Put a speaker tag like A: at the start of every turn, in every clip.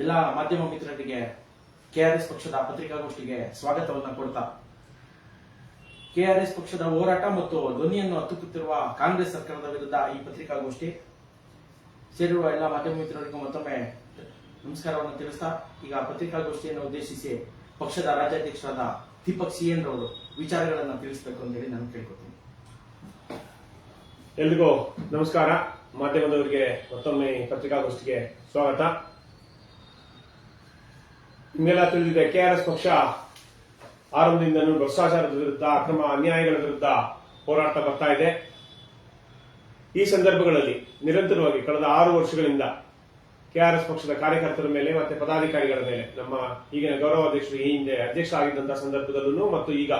A: ಎಲ್ಲ ಮಾಧ್ಯಮ ಮಿತ್ರರಿಗೆ ಕೆಆರ್ಎಸ್ ಪಕ್ಷದ ಪತ್ರಿಕಾಗೋಷ್ಠಿಗೆ ಸ್ವಾಗತವನ್ನ ಕೊಡ್ತಾ. ಕೆಆರ್ಎಸ್ ಪಕ್ಷದ ಹೋರಾಟ ಮತ್ತು ಧ್ವನಿಯನ್ನು ಹತ್ತುಕುತ್ತಿರುವ ಕಾಂಗ್ರೆಸ್ ಸರ್ಕಾರದ ವಿರುದ್ಧ ಈ ಪತ್ರಿಕಾಗೋಷ್ಠಿ ಸೇರಿರುವ ಎಲ್ಲ ಮಾಧ್ಯಮ ಮಿತ್ರರಿಗೂ ಮತ್ತೊಮ್ಮೆ ನಮಸ್ಕಾರವನ್ನು ತಿಳಿಸ್ತಾ, ಈಗ ಪತ್ರಿಕಾಗೋಷ್ಠಿಯನ್ನು ಉದ್ದೇಶಿಸಿ ಪಕ್ಷದ ರಾಜ್ಯಾಧ್ಯಕ್ಷರಾದ ದೀಪಕ್ ಸಿಎನ್ ರವರು ವಿಚಾರಗಳನ್ನು ತಿಳಿಸಬೇಕು ಅಂತ ಹೇಳಿ ನಾನು ಕೇಳ್ಕೊತೀನಿ.
B: ಎಲ್ರಿಗೂ ನಮಸ್ಕಾರ. ಮಾಧ್ಯಮದವರಿಗೆ ಮತ್ತೊಮ್ಮೆ ಪತ್ರಿಕಾಗೋಷ್ಠಿಗೆ ಸ್ವಾಗತ. ನಿಮ್ಗೆಲ್ಲ ತಿಳಿದಿದೆ, ಕೆಆರ್ಎಸ್ ಪಕ್ಷ ಆರಂಭದಿಂದಲೂ ಭ್ರಷ್ಟಾಚಾರದ ವಿರುದ್ಧ ಅಕ್ರಮ ಅನ್ಯಾಯಗಳ ವಿರುದ್ಧ ಹೋರಾಟ ಬರ್ತಾ ಇದೆ. ಈ ಸಂದರ್ಭಗಳಲ್ಲಿ ನಿರಂತರವಾಗಿ ಕಳೆದ ಆರು ವರ್ಷಗಳಿಂದ ಕೆಆರ್ಎಸ್ ಪಕ್ಷದ ಕಾರ್ಯಕರ್ತರ ಮೇಲೆ ಮತ್ತೆ ಪದಾಧಿಕಾರಿಗಳ ಮೇಲೆ ನಮ್ಮ ಈಗಿನ ಗೌರವಾಧ್ಯಕ್ಷರು ಈ ಹಿಂದೆ ಅಧ್ಯಕ್ಷ ಆಗಿದ್ದಂತಹ ಸಂದರ್ಭದಲ್ಲೂ ಮತ್ತು ಈಗ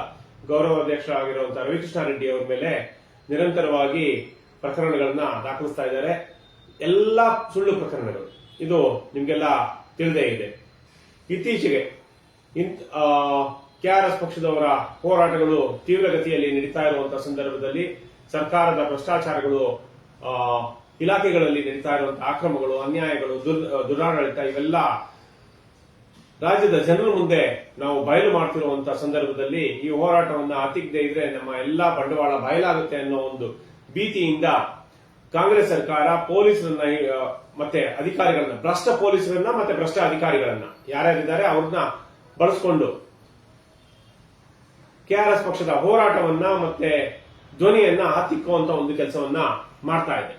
B: ಗೌರವಾಧ್ಯಕ್ಷ ಆಗಿರುವಂತಹ ರವಿಕೃಷ್ಣ ರೆಡ್ಡಿ ಅವರ ಮೇಲೆ ನಿರಂತರವಾಗಿ ಪ್ರಕರಣಗಳನ್ನ ದಾಖಲಿಸ್ತಾ ಇದ್ದಾರೆ. ಎಲ್ಲ ಸುಳ್ಳು ಪ್ರಕರಣಗಳು. ಇದು ನಿಮ್ಗೆಲ್ಲ ತಿಳಿದೇ ಇದೆ. ಇತ್ತೀಚೆಗೆ ಕೆಆರ್ಎಸ್ ಪಕ್ಷದವರ ಹೋರಾಟಗಳು ತೀವ್ರಗತಿಯಲ್ಲಿ ನಡೀತಾ ಇರುವಂತಹ ಸಂದರ್ಭದಲ್ಲಿ ಸರ್ಕಾರದ ಭ್ರಷ್ಟಾಚಾರಗಳು ಇಲಾಖೆಗಳಲ್ಲಿ ನಡೀತಾ ಇರುವಂತಹ ಅಕ್ರಮಗಳು, ಅನ್ಯಾಯಗಳು, ದುರ್- ದುರಾಡಳಿತ ಇವೆಲ್ಲ ರಾಜ್ಯದ ಜನರ ಮುಂದೆ ನಾವು ಬಯಲು ಮಾಡ್ತಿರುವಂತಹ ಸಂದರ್ಭದಲ್ಲಿ ಈ ಹೋರಾಟವನ್ನ ಅತಿಗ್ದೇ ಇದ್ರೆ ನಮ್ಮ ಎಲ್ಲಾ ಬಂಡವಾಳ ಬಯಲಾಗುತ್ತೆ ಅನ್ನೋ ಒಂದು ಭೀತಿಯಿಂದ ಕಾಂಗ್ರೆಸ್ ಸರ್ಕಾರ ಪೊಲೀಸರನ್ನ ಮತ್ತೆ ಅಧಿಕಾರಿಗಳನ್ನ, ಭ್ರಷ್ಟ ಪೊಲೀಸರನ್ನ ಮತ್ತೆ ಭ್ರಷ್ಟ ಅಧಿಕಾರಿಗಳನ್ನ ಯಾರ್ಯಾರಿದ್ದಾರೆ ಅವ್ರನ್ನ ಬಳಸ್ಕೊಂಡು ಕೆಆರ್ಎಸ್ ಪಕ್ಷದ ಹೋರಾಟವನ್ನ ಮತ್ತೆ ಧ್ವನಿಯನ್ನ ಹತ್ತಿಕ್ಕುವಂತ ಒಂದು ಕೆಲಸವನ್ನ ಮಾಡ್ತಾ ಇದೆ.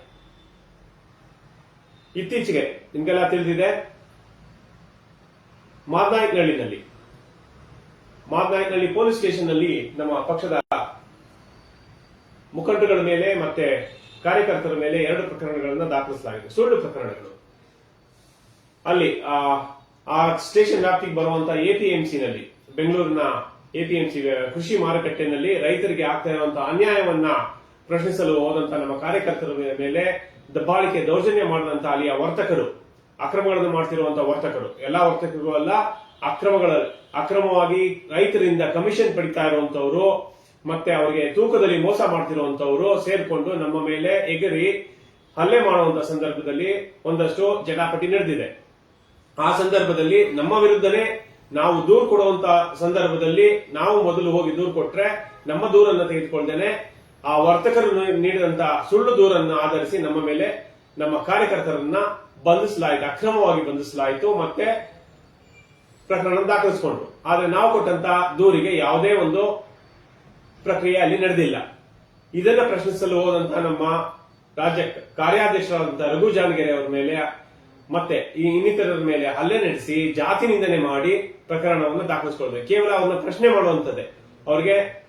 B: ಇತ್ತೀಚೆಗೆ ನಿಮ್ಗೆಲ್ಲ ತಿಳಿದಿದೆ, ಮಾದನಾಯಕನಹಳ್ಳಿನಲ್ಲಿ, ಮಾದನಾಯಕನಹಳ್ಳಿ ಪೊಲೀಸ್ ಸ್ಟೇಷನ್ನಲ್ಲಿ ನಮ್ಮ ಪಕ್ಷದ ಮುಖಂಡಗಳ ಮೇಲೆ ಮತ್ತೆ ಕಾರ್ಯಕರ್ತರ ಮೇಲೆ ಎರಡು ಪ್ರಕರಣಗಳನ್ನು ದಾಖಲಿಸಲಾಗಿದೆ. ಸುಳ್ಳು ಪ್ರಕರಣಗಳು. ಅಲ್ಲಿ, ಆ ಸ್ಟೇಷನ್ ವ್ಯಾಪ್ತಿಗೆ ಬರುವಂತಹ ಎಪಿಎಂಸಿ ನಲ್ಲಿ ಬೆಂಗಳೂರಿನ ಎಪಿಎಂಸಿ ಕೃಷಿ ಮಾರುಕಟ್ಟೆನಲ್ಲಿ ರೈತರಿಗೆ ಆಗ್ತಾ ಇರುವಂತಹ ಅನ್ಯಾಯವನ್ನ ಪ್ರಶ್ನಿಸಲು ಹೋದಂತ ನಮ್ಮ ಕಾರ್ಯಕರ್ತರ ಮೇಲೆ ದಬ್ಬಾಳಿಕೆ ದೌರ್ಜನ್ಯ ಮಾಡಿದಂತಹ ಅಲ್ಲಿಯ ವರ್ತಕರು, ಅಕ್ರಮಗಳನ್ನು ಮಾಡ್ತಿರುವಂತಹ ವರ್ತಕರು. ಎಲ್ಲಾ ವರ್ತಕರು ಅಲ್ಲ, ಅಕ್ರಮಗಳ, ಅಕ್ರಮವಾಗಿ ರೈತರಿಂದ ಕಮಿಷನ್ ಪಡಿತಾ ಇರುವಂತವರು ಮತ್ತೆ ಅವರಿಗೆ ತೂಕದಲ್ಲಿ ಮೋಸ ಮಾಡ್ತಿರುವಂತವರು ಸೇರ್ಕೊಂಡು ನಮ್ಮ ಮೇಲೆ ಎಗರಿ ಹಲ್ಲೆ ಮಾಡುವಂತ ಸಂದರ್ಭದಲ್ಲಿ ಒಂದಷ್ಟು ಜಟಾಪಟಿ ನಡೆದಿದೆ. ಆ ಸಂದರ್ಭದಲ್ಲಿ ನಮ್ಮ ವಿರುದ್ಧನೇ ನಾವು ದೂರು ಕೊಡುವಂತ ಸಂದರ್ಭದಲ್ಲಿ ನಾವು ಮೊದಲು ಹೋಗಿ ದೂರು ಕೊಟ್ರೆ ನಮ್ಮ ದೂರನ್ನ ತೆಗೆದುಕೊಳ್ದೇನೆ ಆ ವರ್ತಕರು ನೀಡಿದಂತ ಸುಳ್ಳು ದೂರನ್ನ ಆಧರಿಸಿ ನಮ್ಮ ಮೇಲೆ ನಮ್ಮ ಕಾರ್ಯಕರ್ತರನ್ನ ಬಂಧಿಸಲಾಯಿತು, ಅಕ್ರಮವಾಗಿ ಬಂಧಿಸಲಾಯಿತು ಮತ್ತೆ ಪ್ರಕರಣ ದಾಖಲಿಸಿಕೊಂಡ್ರು. ಆದ್ರೆ ನಾವು ಕೊಟ್ಟಂತ ದೂರಿಗೆ ಯಾವುದೇ ಒಂದು ಪ್ರಕ್ರಿಯೆ ಅಲ್ಲಿ ನಡೆದಿಲ್ಲ. ಇದನ್ನ ಪ್ರಶ್ನಿಸಲು ಹೋದಂತ ನಮ್ಮ ರಾಜ್ಯ ಕಾರ್ಯಾಧ್ಯಕ್ಷರಾದಂತಹ ರಘು ಜಾನಗೆರೆ ಅವರ ಮೇಲೆ ಮತ್ತೆ ಈ ಇನ್ನಿತರರ ಮೇಲೆ ಹಲ್ಲೆ ನಡೆಸಿ ಜಾತಿ ನಿಂದನೆ ಮಾಡಿ ಪ್ರಕರಣವನ್ನು ದಾಖಲಿಸಿಕೊಳ್ಬೇಕು. ಕೇವಲ ಅವ್ರನ್ನ ಪ್ರಶ್ನೆ ಮಾಡುವಂತದ್ದೇ ಅವ್ರಿಗೆ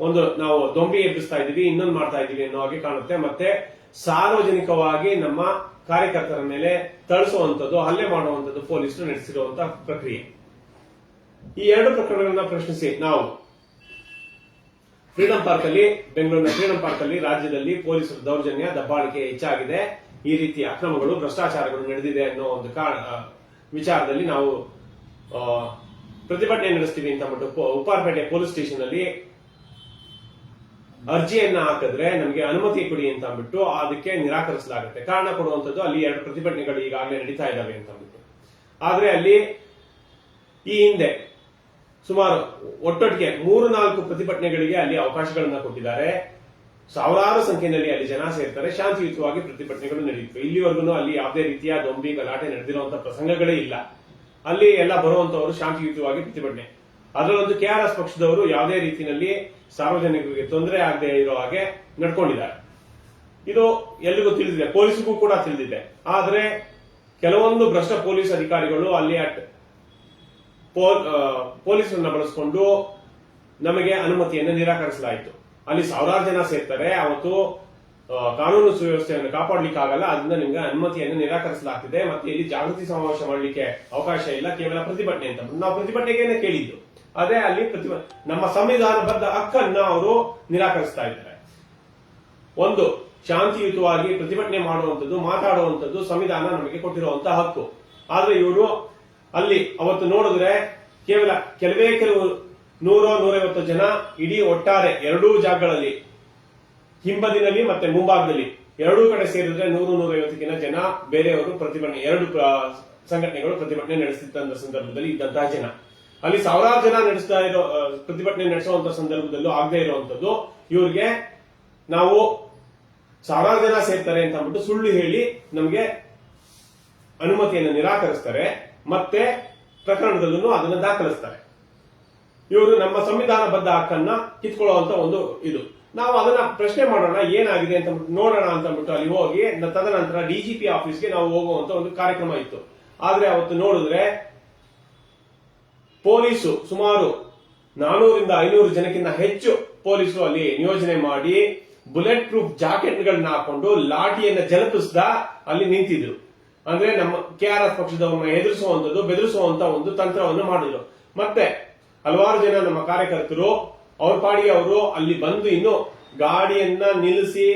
B: ಒಂದು ನಾವು ದೊಂಬಿ ಎಬ್ಬಿಸ್ತಾ ಇದ್ದೀವಿ, ಇನ್ನೊಂದು ಮಾಡ್ತಾ ಇದ್ದೀವಿ ಅನ್ನೋ ಹಾಗೆ ಕಾಣುತ್ತೆ. ಮತ್ತೆ ಸಾರ್ವಜನಿಕವಾಗಿ ನಮ್ಮ ಕಾರ್ಯಕರ್ತರ ಮೇಲೆ ತಳಿಸುವಂತದ್ದು ಹಲ್ಲೆ ಮಾಡುವಂತದ್ದು ಪೊಲೀಸರು ನಡೆಸಿರುವಂತಹ ಪ್ರಕ್ರಿಯೆ. ಈ ಎರಡು ಪ್ರಕರಣಗಳನ್ನ ಪ್ರಶ್ನಿಸಿ ನಾವು. ಫ್ರೀಡಂ ಪಾರ್ಕ್ ಅಲ್ಲಿ ಬೆಂಗಳೂರಿನ ಫ್ರೀಡಂ ಪಾರ್ಕ್ ಅಲ್ಲಿ ರಾಜ್ಯದಲ್ಲಿ ಪೊಲೀಸರ ದೌರ್ಜನ್ಯ, ದಬ್ಬಾಳಿಕೆ ಹೆಚ್ಚಾಗಿದೆ. ಈ ರೀತಿ ಅಕ್ರಮಗಳು, ಭ್ರಷ್ಟಾಚಾರಗಳು ನಡೆದಿದೆ ಅನ್ನೋ ಒಂದು ಕಾರಣ ವಿಚಾರದಲ್ಲಿ ನಾವು ಪ್ರತಿಭಟನೆ ನಡೆಸ್ತೀವಿ ಅಂತ ಅಂದ್ಬಿಟ್ಟು ಪೊ- ಉಪ್ಪಾರಪೇಟೆ ಪೊಲೀಸ್ ಸ್ಟೇಷನ್ ಅಲ್ಲಿ ಅರ್ಜಿಯನ್ನ ಹಾಕಿದ್ರೆ ನಮಗೆ ಅನುಮತಿ ಕೊಡಿ ಅಂತ ಅಂದ್ಬಿಟ್ಟು ಅದಕ್ಕೆ ನಿರಾಕರಿಸಲಾಗುತ್ತೆ. ಕಾರಣ ಕೊಡುವಂತದ್ದು ಅಲ್ಲಿ ಎರಡು ಪ್ರತಿಭಟನೆಗಳು ಈಗಾಗಲೇ ನಡೀತಾ ಇದ್ದಾವೆ ಅಂತ ಅಂದ್ಬಿಟ್ಟು. ಆದ್ರೆ ಅಲ್ಲಿ ಈ ಹಿಂದೆ ಸುಮಾರು ಒಟ್ಟೊಟ್ಟಿಗೆ ಮೂರು ನಾಲ್ಕು ಪ್ರತಿಭಟನೆಗಳಿಗೆ ಅಲ್ಲಿ ಅವಕಾಶಗಳನ್ನ ಕೊಟ್ಟಿದ್ದಾರೆ. ಸಾವಿರಾರು ಸಂಖ್ಯೆಯಲ್ಲಿ ಅಲ್ಲಿ ಜನ ಸೇರ್ತಾರೆ. ಶಾಂತಿಯುತವಾಗಿ ಪ್ರತಿಭಟನೆಗಳು ನಡೆಯುತ್ತವೆ ಇಲ್ಲಿವರೆಗೂ ಅಲ್ಲಿ ಯಾವುದೇ ರೀತಿಯ ದೊಂಬಿ ಗಲಾಟೆ ನಡೆದಿರುವಂತಹ ಪ್ರಸಂಗಗಳೇ ಇಲ್ಲ. ಅಲ್ಲಿ ಎಲ್ಲ ಬರುವಂತವರು ಶಾಂತಿಯುತವಾಗಿ ಪ್ರತಿಭಟನೆ. ಅದರಲ್ಲೊಂದು ಕೆಆರ್ಎಸ್ ಪಕ್ಷದವರು ಯಾವುದೇ ರೀತಿಯಲ್ಲಿ ಸಾರ್ವಜನಿಕರಿಗೆ ತೊಂದರೆ ಆಗದೆ ಇರೋ ಹಾಗೆ ನಡ್ಕೊಂಡಿದ್ದಾರೆ. ಇದು ಎಲ್ಲಿಗೂ ತಿಳಿದಿದೆ. ಪೊಲೀಸ್ಗೂ ಕೂಡ ತಿಳಿದಿದೆ. ಆದರೆ ಕೆಲವೊಂದು ಭ್ರಷ್ಟ ಪೊಲೀಸ್ ಅಧಿಕಾರಿಗಳು ಅಲ್ಲಿ ಪೊಲೀಸರನ್ನ ಬಳಸಿಕೊಂಡು ನಮಗೆ ಅನುಮತಿಯನ್ನು ನಿರಾಕರಿಸಲಾಯಿತು. ಅಲ್ಲಿ ಸಾವಿರಾರು ಜನ ಸೇರ್ತಾರೆ. ಅವತ್ತು ಕಾನೂನು ಸುವ್ಯವಸ್ಥೆಯನ್ನು ಕಾಪಾಡಲಿಕ್ಕೆ ಆಗಲ್ಲ ಅದರಿಂದ ನಿಮ್ಗೆ ಅನುಮತಿಯನ್ನು ನಿರಾಕರಿಸಲಾಗ್ತಿದೆ. ಮತ್ತೆ ಇಲ್ಲಿ ಜಾಗೃತಿ ಸಮಾವೇಶ ಮಾಡಲಿಕ್ಕೆ ಅವಕಾಶ ಇಲ್ಲ. ಕೇವಲ ಪ್ರತಿಭಟನೆ ಅಂತ. ನಾವು ಪ್ರತಿಭಟನೆಗೆ ಕೇಳಿದ್ದು. ಅದೇ ಅಲ್ಲಿ ನಮ್ಮ ಸಂವಿಧಾನಬದ್ಧ ಹಕ್ಕನ್ನ ಅವರು ನಿರಾಕರಿಸ್ತಾ ಇದ್ದಾರೆ. ಒಂದು, ಶಾಂತಿಯುತವಾಗಿ ಪ್ರತಿಭಟನೆ ಮಾಡುವಂಥದ್ದು, ಮಾತಾಡುವಂಥದ್ದು, ಸಂವಿಧಾನ ನಮಗೆ ಕೊಟ್ಟಿರುವಂತಹ ಹಕ್ಕು. ಆದ್ರೆ ಇವರು ಅಲ್ಲಿ ಅವತ್ತು ನೋಡಿದ್ರೆ ಕೇವಲ ಕೆಲವೇ ಕೆಲವು ನೂರೋ ನೂರೈವತ್ತು ಜನ ಇಡೀ ಒಟ್ಟಾರೆ ಎರಡೂ ಜಾಗಗಳಲ್ಲಿ, ಹಿಂಬದಿನಲ್ಲಿ ಮತ್ತೆ ಮುಂಭಾಗದಲ್ಲಿ, ಎರಡೂ ಕಡೆ ಸೇರಿದ್ರೆ ನೂರು ನೂರೈವತ್ತಕ್ಕಿಂತ ಜನ ಬೇರೆಯವರು ಪ್ರತಿಭಟನೆ, ಎರಡು ಸಂಘಟನೆಗಳು ಪ್ರತಿಭಟನೆ ನಡೆಸುತ್ತಿದ್ದಂತ ಸಂದರ್ಭದಲ್ಲಿ ಇದ್ದಂತಹ ಜನ. ಅಲ್ಲಿ ಸಾವಿರಾರು ಜನ ನಡೆಸ್ತಾ ಇರೋ ಪ್ರತಿಭಟನೆ ನಡೆಸುವಂತ ಸಂದರ್ಭದಲ್ಲೂ ಆಗದೆ ಇರುವಂತದ್ದು ಇವ್ರಿಗೆ ನಾವು ಸಾವಿರಾರು ಜನ ಸೇರ್ತಾರೆ ಅಂತ ಅಂದ್ಬಿಟ್ಟು ಸುಳ್ಳು ಹೇಳಿ ನಮಗೆ ಅನುಮತಿಯನ್ನು ನಿರಾಕರಿಸ್ತಾರೆ. ಮತ್ತೆ ಪ್ರಕರಣದಲ್ಲೂ ಅದನ್ನ ದಾಖಲಿಸ್ತಾರೆ. ಇವರು ನಮ್ಮ ಸಂವಿಧಾನಬದ್ಧ ಹಕ್ಕನ್ನ ಕಿತ್ಕೊಳ್ಳುವಂತ ಒಂದು ಇದು. ನಾವು ಅದನ್ನ ಪ್ರಶ್ನೆ ಮಾಡೋಣ, ಏನಾಗಿದೆ ಅಂತ ನೋಡೋಣ ಅಂತ ಅಂದ್ಬಿಟ್ಟು ಅಲ್ಲಿ ಹೋಗಿ ತದನಂತರ ಡಿಜಿಪಿ ಆಫೀಸ್ಗೆ ನಾವು ಹೋಗುವಂತ ಒಂದು ಕಾರ್ಯಕ್ರಮ ಇತ್ತು. ಆದ್ರೆ ಅವತ್ತು ನೋಡಿದ್ರೆ ಪೊಲೀಸು ಸುಮಾರು ನಾನೂರಿಂದ ಐನೂರು ಜನಕ್ಕಿಂತ ಹೆಚ್ಚು ಪೊಲೀಸರು ಅಲ್ಲಿ ನಿಯೋಜನೆ ಮಾಡಿ, ಬುಲೆಟ್ ಪ್ರೂಫ್ ಜಾಕೆಟ್ಗಳನ್ನ ಹಾಕೊಂಡು ಲಾಠಿಯನ್ನ ಜಲಪಿಸ್ದ ಅಲ್ಲಿ ನಿಂತಿದ್ರು. ಅಂದ್ರೆ ನಮ್ಮ ಕೆ ಆರ್ ಎಸ್ ಪಕ್ಷದವರನ್ನ ಎದುರಿಸುವಂತದ್ದು ಬೆದರಿಸುವಂತ ಒಂದು ತಂತ್ರವನ್ನು ಮಾಡಿದ್ರು. ಮತ್ತೆ ಹಲವಾರು ಜನ ನಮ್ಮ ಕಾರ್ಯಕರ್ತರು, ಅವ್ರ ಪಾಡಿಗೆ ಅವರು ಅಲ್ಲಿ ಬಂದು ಇನ್ನು ಗಾಡಿಯನ್ನ ನಿಲ್ಲಿಸಿ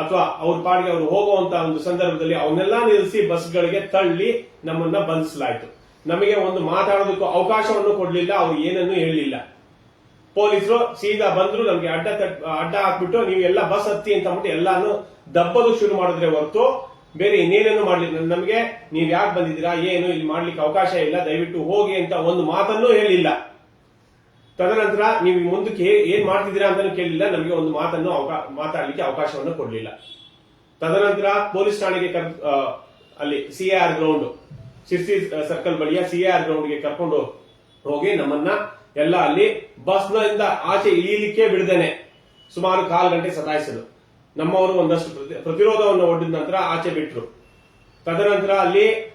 B: ಅಥವಾ ಅವ್ರ ಪಾಡಿಗೆ ಅವರು ಹೋಗುವಂತ ಒಂದು ಸಂದರ್ಭದಲ್ಲಿ ಅವನ್ನೆಲ್ಲ ನಿಲ್ಲಿಸಿ ಬಸ್ಗಳಿಗೆ ತಳ್ಳಿ ನಮ್ಮನ್ನ ಬಂಧಿಸಲಾಯಿತು. ನಮಗೆ ಒಂದು ಮಾತಾಡೋದಕ್ಕೂ ಅವಕಾಶವನ್ನು ಕೊಡಲಿಲ್ಲ, ಅವ್ರು ಏನನ್ನು ಹೇಳಲಿಲ್ಲ ಪೊಲೀಸರು ಸೀದಾ ಬಂದ್ರು, ನಮಗೆ ಅಡ್ಡ ಅಡ್ಡ ಹಾಕ್ಬಿಟ್ಟು ನೀವು ಎಲ್ಲ ಬಸ್ ಹತ್ತಿ ಅಂತ ಅಂದ್ಬಿಟ್ಟು ಎಲ್ಲಾನು ದಬ್ಬಲು ಶುರು ಮಾಡಿದ್ರೆ ಹೊರತು ಬೇರೆ ಇನ್ನೇನೇನು ಮಾಡ್ಲಿಕ್ಕೆ ನಮಗೆ ನೀವು ಯಾಕೆ ಬಂದಿದ್ದೀರಾ, ಏನು ಇಲ್ಲಿ ಮಾಡ್ಲಿಕ್ಕೆ ಅವಕಾಶ ಇಲ್ಲ, ದಯವಿಟ್ಟು ಹೋಗಿ ಅಂತ ಒಂದು ಮಾತನ್ನು ಹೇಳಿಲ್ಲ. ತದನಂತರ ನೀವು ಮುಂದಕ್ಕೆ ಏನ್ ಮಾಡ್ತಿದ್ದೀರಾ ಅಂತಾನು ಕೇಳಿಲ್ಲ, ನಮಗೆ ಒಂದು ಮಾತನ್ನು ಮಾತಾಡ್ಲಿಕ್ಕೆ ಅವಕಾಶವನ್ನು ಕೊಡಲಿಲ್ಲ. ತದನಂತರ ಪೊಲೀಸ್ ಠಾಣೆಗೆ ಕರ್ ಸಿ ಅಲ್ಲಿ C R ground, Sirsi circle ಬಳಿಯ ಸಿಆರ್ ಗ್ರೌಂಡ್ಗೆ ಕರ್ಕೊಂಡು ಹೋಗಿ ನಮ್ಮನ್ನ ಎಲ್ಲ ಅಲ್ಲಿ ಬಸ್ನಿಂದ ಆಚೆ ಇಳಿಯಲಿಕ್ಕೆ ಬಿಡದೇನೆ. ಸುಮಾರು ಕಾಲು ಗಂಟೆ ಸತಾಯಿಸಿದ್ರು. ನಮ್ಮವರು ಒಂದಷ್ಟು ಪ್ರತಿ- ಪ್ರತಿರೋಧವನ್ನು ಒಡ್ಡಿದ ನಂತರ ಆಚೆ ಬಿಟ್ಟರು ತದನಂತರ ಅಲ್ಲಿ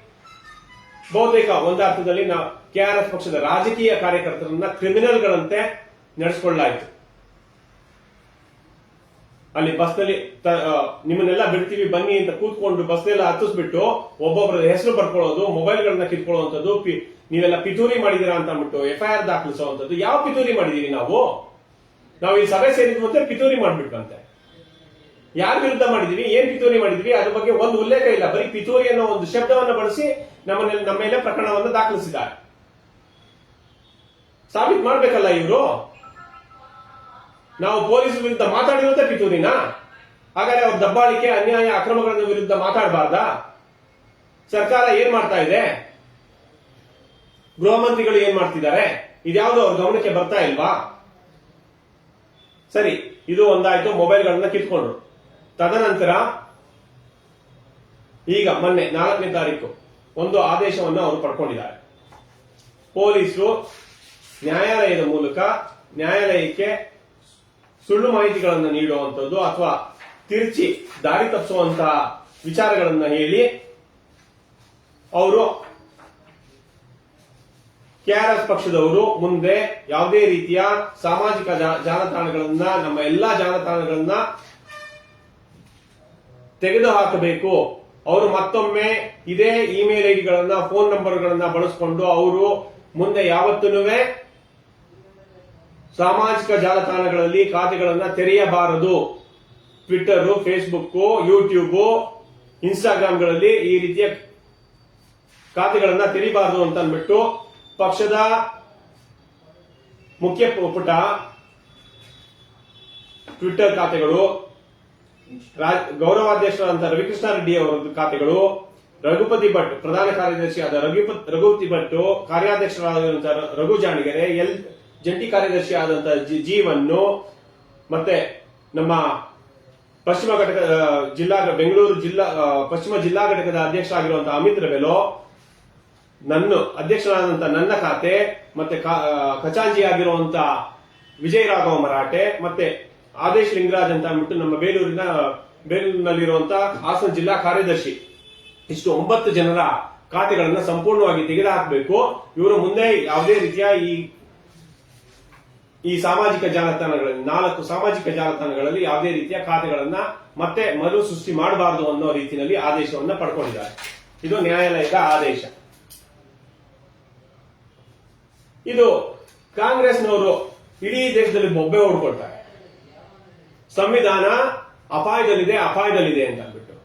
B: ಬಹುತೇಕ ಒಂದರ್ಥದಲ್ಲಿ ನಾವು ಕೆಆರ್ಎಸ್ ಪಕ್ಷದ ರಾಜಕೀಯ ಕಾರ್ಯಕರ್ತರನ್ನ ಕ್ರಿಮಿನಲ್ಗಳಂತೆ ನಡೆಸಿಕೊಳ್ಳಲಾಯಿತು. ಅಲ್ಲಿ ಬಸ್ನಲ್ಲಿ ನಿಮ್ಮನ್ನೆಲ್ಲ ಬಿಡ್ತೀವಿ, ಬನ್ನಿ ಅಂತ ಕೂತ್ಕೊಂಡು ಬಸ್ನೆಲ್ಲ ಹತ್ತಿಸ್ಬಿಟ್ಟು ಒಬ್ಬೊಬ್ಬರ ಹೆಸರು ಬರ್ಕೊಳ್ಳೋದು, ಮೊಬೈಲ್ಗಳನ್ನ ಕಿತ್ಕೊಳ್ಳುವಂಥದ್ದು ನೀವೆಲ್ಲ ಪಿತೂರಿ ಮಾಡಿದೀರಾ ಅಂತ ಅಂದ್ಬಿಟ್ಟು ಎಫ್ಐಆರ್ ದಾಖಲಿಸುವಂಥದ್ದು. ಯಾವ ಪಿತೂರಿ ಮಾಡಿದೀವಿ ನಾವು? ನಾವು ಈ ಸಭೆ ಸೇರಿದ್ವಂತೆ ಪಿತೂರಿ ಮಾಡ್ಬಿಟ್ವಂತೆ. ಯಾರ ವಿರುದ್ಧ ಮಾಡಿದೀವಿ, ಏನ್ ಪಿತೂರಿ ಮಾಡಿದೀವಿ, ಅದ್ರ ಬಗ್ಗೆ ಒಂದು ಉಲ್ಲೇಖ ಇಲ್ಲ. ಬರೀ ಪಿತೂರಿ ಅನ್ನೋ ಒಂದು ಶಬ್ದವನ್ನು ಬಳಸಿ ನಮ್ಮನ್ನ ನಮ್ಮ ಮೇಲೆ ಪ್ರಕರಣವನ್ನು ದಾಖಲಿಸಿದ್ದಾರೆ. ಸಾಬೀತು ಮಾಡ್ಬೇಕಲ್ಲ ಇವರು? ನಾವು ಪೊಲೀಸ್ ವಿರುದ್ಧ ಮಾತಾಡಿರೋದೇ ಪಿತೂರಿನಾ? ಹಾಗಾದ್ರೆ ಅವ್ರ ದಬ್ಬಾಳಿಕೆ, ಅನ್ಯಾಯ ಅಕ್ರಮಗಳ ವಿರುದ್ಧ ಮಾತಾಡಬಾರ್ದಾ? ಸರ್ಕಾರ ಏನ್ ಮಾಡ್ತಾ ಇದೆ? ಗೃಹ ಮಂತ್ರಿಗಳು ಏನ್ ಮಾಡ್ತಿದ್ದಾರೆ? ಇದ್ಯಾವುದು ಅವ್ರ ಗಮನಕ್ಕೆ ಬರ್ತಾ ಇಲ್ವಾ? ಸರಿ, ಇದು ಒಂದಾಯ್ತು, ಮೊಬೈಲ್ಗಳನ್ನ ಕಿತ್ಕೊಂಡ್ರು. ತದನಂತರ, ಈಗ ಮೊನ್ನೆ ನಾಲ್ಕನೇ ತಾರೀಕು ಒಂದು ಆದೇಶವನ್ನು ಅವರು ಪಡ್ಕೊಂಡಿದ್ದಾರೆ. ಪೊಲೀಸರು ನ್ಯಾಯಾಲಯದ ಮೂಲಕ ನ್ಯಾಯಾಲಯಕ್ಕೆ ಸುಳ್ಳು ಮಾಹಿತಿಗಳನ್ನು ನೀಡುವಂಥದ್ದು ಅಥವಾ ತಿರುಚಿ ದಾರಿ ತಪ್ಪಿಸುವಂತಹ ವಿಚಾರಗಳನ್ನು ಹೇಳಿ ಅವರು ಕೆಆರ್ಎಸ್ ಪಕ್ಷದವರು ಮುಂದೆ ಯಾವುದೇ ರೀತಿಯ ಸಾಮಾಜಿಕ ಜಾಲತಾಣಗಳನ್ನ, ನಮ್ಮ ಎಲ್ಲಾ ಜಾಲತಾಣಗಳನ್ನ ತೆಗೆದುಹಾಕಬೇಕು. ಅವರು ಮತ್ತೊಮ್ಮೆ ಇದೇ ಇಮೇಲ್ ಐಡಿಗಳನ್ನ ಫೋನ್ ನಂಬರ್ಗಳನ್ನ ಬಳಸಿಕೊಂಡು ಅವರು ಮುಂದೆ ಯಾವತ್ತೂ ಸಾಮಾಜಿಕ ಜಾಲತಾಣಗಳಲ್ಲಿ ಖಾತೆಗಳನ್ನ ತೆರೆಯಬಾರದು. ಟ್ವಿಟರ್ ಫೇಸ್ಬುಕ್ ಯೂಟ್ಯೂಬ್ ಇನ್ಸ್ಟಾಗ್ರಾಮ್ಗಳಲ್ಲಿ ಈ ರೀತಿಯ ಖಾತೆಗಳನ್ನ ತೆರೀಬಾರದು ಅಂತ ಅಂದ್ಬಿಟ್ಟು ಪಕ್ಷದ ಮುಖ್ಯ ಪುಟ ಟ್ವಿಟ್ಟರ್ ಖಾತೆಗಳು ಗೌರವಾಧ್ಯಕ್ಷರಾದಂಥ ರವಿಕೃಷ್ಣ ರೆಡ್ಡಿ ಅವರ ಖಾತೆಗಳು. ರಘುಪತಿ ಭಟ್, ಪ್ರಧಾನ ಕಾರ್ಯದರ್ಶಿ ಆದ ರಘುಪತಿ ಭಟ್ ಕಾರ್ಯಾಧ್ಯಕ್ಷರಾದಂತಹ ರಘು ಜಾಣಿಗೆರೆ, ಎಲ್, ಜಂಟಿ ಕಾರ್ಯದರ್ಶಿ ಆದಂತಹ ಜೀವನ್ನು, ಮತ್ತೆ ನಮ್ಮ ಪಶ್ಚಿಮ ಘಟಕ ಜಿಲ್ಲಾ ಬೆಂಗಳೂರು ಜಿಲ್ಲಾ ಪಶ್ಚಿಮ ಜಿಲ್ಲಾ ಘಟಕದ ಅಧ್ಯಕ್ಷರಾಗಿರುವಂತಹ ಅಮಿತ್ ರವೆಲೋ ನನ್ನ ಅಧ್ಯಕ್ಷರಾದಂತಹ ನನ್ನ ಖಾತೆ, ಮತ್ತೆ ಕಾ- ಆಗಿರುವಂತಹ ವಿಜಯ ರಾಘವ ಮರಾಠೆ, ಮತ್ತೆ ಆದೇಶ್ ಲಿಂಗರಾಜ್ ಅಂತ ಅಂದ್ಬಿಟ್ಟು ನಮ್ಮ ಬೇಲೂರಿನ, ಬೇಲೂರಿನಲ್ಲಿರುವಂತ ಹಾಸನ ಜಿಲ್ಲಾ ಕಾರ್ಯದರ್ಶಿ. ಇಷ್ಟು ಒಂಬತ್ತು ಜನರ ಖಾತೆಗಳನ್ನ ಸಂಪೂರ್ಣವಾಗಿ ತೆಗೆದುಹಾಕಬೇಕು ಇವರು ಮುಂದೆ ಯಾವುದೇ ರೀತಿಯ ಈ ಈ ಸಾಮಾಜಿಕ ಜಾಲತಾಣಗಳಲ್ಲಿ, ನಾಲ್ಕು ಸಾಮಾಜಿಕ ಜಾಲತಾಣಗಳಲ್ಲಿ ಯಾವುದೇ ರೀತಿಯ ಖಾತೆಗಳನ್ನ ಮತ್ತೆ ಮರು ಸೃಷ್ಟಿ ಮಾಡಬಾರದು ಅನ್ನೋ ರೀತಿಯಲ್ಲಿ ಆದೇಶವನ್ನ ಪಡ್ಕೊಂಡಿದ್ದಾರೆ. ಇದು ನ್ಯಾಯಾಲಯದ ಆದೇಶ. ಇದು ಕಾಂಗ್ರೆಸ್ನವರು ಇಡೀ ದೇಶದಲ್ಲಿ ಬೊಬ್ಬೆ ಹೊಡ್ಕೊಳ್ತಾರೆ. ಸಂವಿಧಾನ ಅಪಾಯದಲ್ಲಿದೆ ಅಪಾಯದಲ್ಲಿದೆ ಅಂತ ಅಂದ್ಬಿಟ್ಟು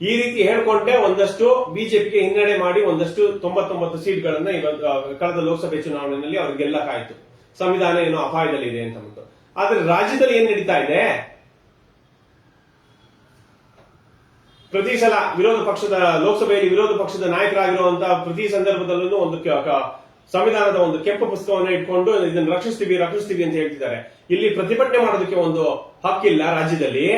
B: ಈ ರೀತಿ ಹೇಳ್ಕೊಂಡೆ ಒಂದಷ್ಟು ಬಿಜೆಪಿಗೆ ಹಿನ್ನಡೆ ಮಾಡಿ ಒಂದಷ್ಟು ತೊಂಬತ್ತೊಂಬತ್ತು ಸೀಟ್ಗಳನ್ನ ಇವತ್ತು ಕಳೆದ ಲೋಕಸಭೆ ಚುನಾವಣೆಯಲ್ಲಿ ಅವ್ರಿಗೆ ಗೆಲ್ಲಕ್ಕಾಯ್ತು ಸಂವಿಧಾನ ಏನೋ ಅಪಾಯದಲ್ಲಿದೆ ಅಂತ ಅಂದ್ಬಿಟ್ಟು. ಆದ್ರೆ ರಾಜ್ಯದಲ್ಲಿ ಏನ್ ನಡೀತಾ ಇದೆ? ಪ್ರತಿ ಸಲ ವಿರೋಧ ಪಕ್ಷದ, ಲೋಕಸಭೆಯಲ್ಲಿ ವಿರೋಧ ಪಕ್ಷದ ನಾಯಕರಾಗಿರುವಂತಹ ಪ್ರತಿ ಸಂದರ್ಭದಲ್ಲೂ ಒಂದು ಸಂವಿಧಾನದ ಒಂದು ಕೆಂಪು ಪುಸ್ತಕವನ್ನು ಇಟ್ಕೊಂಡು ಇದನ್ನು ರಕ್ಷಿಸ್ತೀವಿ ರಕ್ಷಿಸ್ತೀವಿ ಅಂತ ಹೇಳ್ತಿದ್ದಾರೆ. ಇಲ್ಲಿ ಪ್ರತಿಭಟನೆ ಮಾಡೋದಕ್ಕೆ ಒಂದು ಹಕ್ಕಿಲ್ಲ ರಾಜ್ಯದಲ್ಲಿ.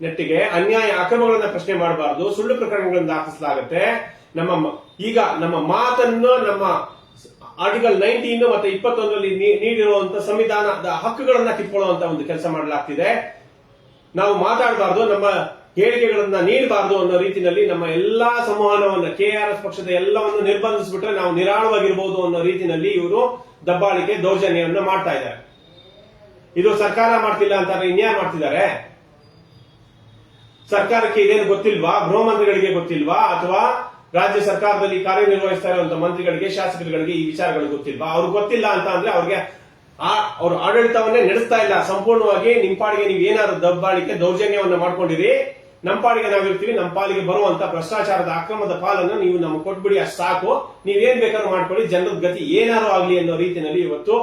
B: ನೆಟ್ಟಿಗೆ ಅನ್ಯಾಯ ಅಕ್ರಮಗಳನ್ನ ಪ್ರಶ್ನೆ ಮಾಡಬಾರದು, ಸುಳ್ಳು ಪ್ರಕರಣಗಳನ್ನು ದಾಖಲಿಸಲಾಗುತ್ತೆ. ನಮ್ಮ ಈಗ ನಮ್ಮ ಮಾತನ್ನು ನಮ್ಮ ಆರ್ಟಿಕಲ್ ನೈನ್ಟೀನ್ ಮತ್ತೆ ಇಪ್ಪತ್ತೊಂದರಲ್ಲಿ ನೀ- ನೀಡಿರುವಂತಹ ಸಂವಿಧಾನದ ಹಕ್ಕುಗಳನ್ನ ಕಿತ್ಕೊಳ್ಳುವಂತ ಒಂದು ಕೆಲಸ ಮಾಡಲಾಗ್ತಿದೆ. ನಾವು ಮಾತಾಡಬಾರ್ದು, ನಮ್ಮ ಹೇಳಿಕೆಗಳನ್ನ ನೀಡಬಾರದು ಅನ್ನೋ ರೀತಿಯಲ್ಲಿ ನಮ್ಮ ಎಲ್ಲಾ ಸಂವಹನವನ್ನ ಎಸ್ ಪಕ್ಷದ ಎಲ್ಲವನ್ನು ನಿರ್ಬಂಧಿಸಿಬಿಟ್ರೆ ನಾವು ನಿರಾಳವಾಗಿರ್ಬೋದು ಅನ್ನೋ ರೀತಿಯಲ್ಲಿ ಇವರು ದಬ್ಬಾಳಿಕೆ ದೌರ್ಜನ್ಯವನ್ನ ಮಾಡ್ತಾ ಇದ್ದಾರೆ. ಇದು ಸರ್ಕಾರ ಮಾಡ್ತಿಲ್ಲ ಅಂತಾರೆ ಇನ್ಯಾರು ಮಾಡ್ತಿದ್ದಾರೆ? ಸರ್ಕಾರಕ್ಕೆ ಇದೇನು ಗೊತ್ತಿಲ್ವಾ? ಗೃಹ ಮಂತ್ರಿಗಳಿಗೆ ಗೊತ್ತಿಲ್ವಾ? ಅಥವಾ ರಾಜ್ಯ ಸರ್ಕಾರದಲ್ಲಿ ಕಾರ್ಯನಿರ್ವಹಿಸ್ತಾ ಇರುವಂತಹ ಮಂತ್ರಿಗಳಿಗೆ, ಶಾಸಕರುಗಳಿಗೆ ಈ ವಿಚಾರಗಳು ಗೊತ್ತಿಲ್ವಾ? ಅವ್ರಿಗೆ ಗೊತ್ತಿಲ್ಲ ಅಂತ ಅಂದ್ರೆ ಅವ್ರಿಗೆ ಆ ಅವ್ರ ಆಡಳಿತವನ್ನೇ ನಡೆಸ್ತಾ ಇಲ್ಲ. ಸಂಪೂರ್ಣವಾಗಿ ನಿಮ್ಮ ಪಾಡಿಗೆ ನೀವು ಏನಾದ್ರು ದಬ್ಬಾಳಿಕೆ ದೌರ್ಜನ್ಯವನ್ನ ಮಾಡ್ಕೊಂಡಿರಿ ನಮ್ಮ ಪಾಲಿಗೆ ನಾವಿರ್ತೀವಿ ನಮ್ಮ ಪಾಲಿಗೆ ಬರುವಂತ ಭ್ರಷ್ಟಾಚಾರದ ಅಕ್ರಮದ ಪಾಲನ್ನು ನೀವು ನಮ್ಗೆ ಕೊಟ್ಬಿಡಿ, ಅಷ್ಟು ಸಾಕು. ನೀವೇನ್ ಬೇಕಾದ್ರೂ ಮಾಡ್ಕೊಳ್ಳಿ ಜನರ ಗತಿ ಏನಾರು ಆಗ್ಲಿ ಅನ್ನೋ ರೀತಿಯಲ್ಲಿ ಇವತ್ತು